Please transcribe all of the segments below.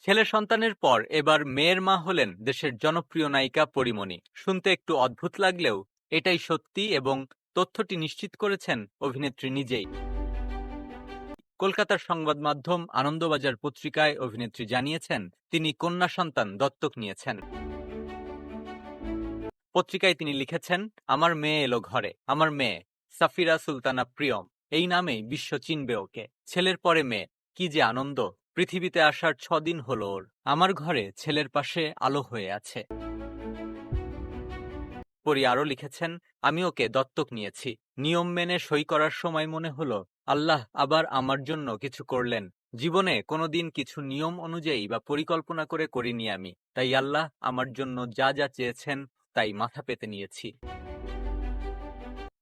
ছেলে সন্তানের পর এবার মেয়ের মা হলেন দেশের জনপ্রিয় নায়িকা পরিমণি। শুনতে একটু অদ্ভুত লাগলেও এটাই সত্যি এবং তথ্যটি নিশ্চিত করেছেন অভিনেত্রী নিজেই। কলকাতার সংবাদ মাধ্যম আনন্দবাজার পত্রিকায় অভিনেত্রী জানিয়েছেন, তিনি কন্যা সন্তান দত্তক নিয়েছেন। পত্রিকায় তিনি লিখেছেন, আমার মেয়ে এলো ঘরে। আমার মেয়ে, সাফিরা সুলতানা প্রিয়ম। এই নামেই বিশ্ব চিনবে ওকে। ছেলের পরে মেয়ে, কি যে আনন্দ। পৃথিবীতে আসার ছদিন হলো ওর। আমার ঘরে ছেলের পাশে আলো হয়ে আছে। পরি আরও লিখেছেন, আমি ওকে দত্তক নিয়েছি। নিয়ম মেনে সই করার সময় মনে হলো, আল্লাহ আবার আমার জন্য কিছু করলেন। জীবনে কোনোদিন কিছু নিয়ম অনুযায়ী বা পরিকল্পনা করে করিনি আমি। তাই আল্লাহ আমার জন্য যা যা চেয়েছেন, তাই মাথা পেতে নিয়েছি।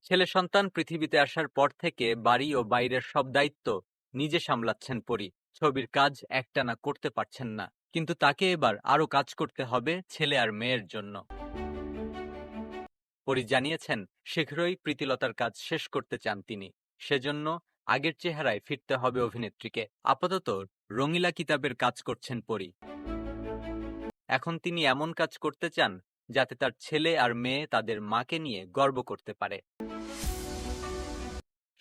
ছেলে সন্তান পৃথিবীতে আসার পর থেকে বাড়ি ও বাইরের সব দায়িত্ব নিজে সামলাচ্ছেন পরি। ছবির কাজ একটানা করতে পারছেন না। কিন্তু তাকে এবার আরও কাজ করতে হবে ছেলে আর মেয়ের জন্য। পরি জানিয়েছেন, শীঘ্রই প্রীতিলতার কাজ শেষ করতে চান তিনি। সেজন্য আগের চেহারায় ফিরতে হবে অভিনেত্রীকে। আপাতত রঙিলা কিতাবের কাজ করছেন পরি। এখন তিনি এমন কাজ করতে চান যাতে তার ছেলে আর মেয়ে তাদের মাকে নিয়ে গর্ব করতে পারে।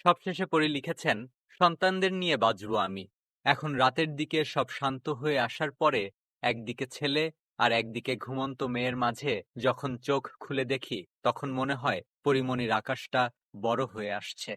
সবশেষে পরি লিখেছেন, সন্তানদের নিয়ে বাঁচব আমি। এখন রাতের দিকে সব শান্ত হয়ে আসার পরে একদিকে ছেলে আর একদিকে ঘুমন্ত মেয়ের মাঝে যখন চোখ খুলে দেখি, তখন মনে হয় পরিমণির আকাশটা বড় হয়ে আসছে।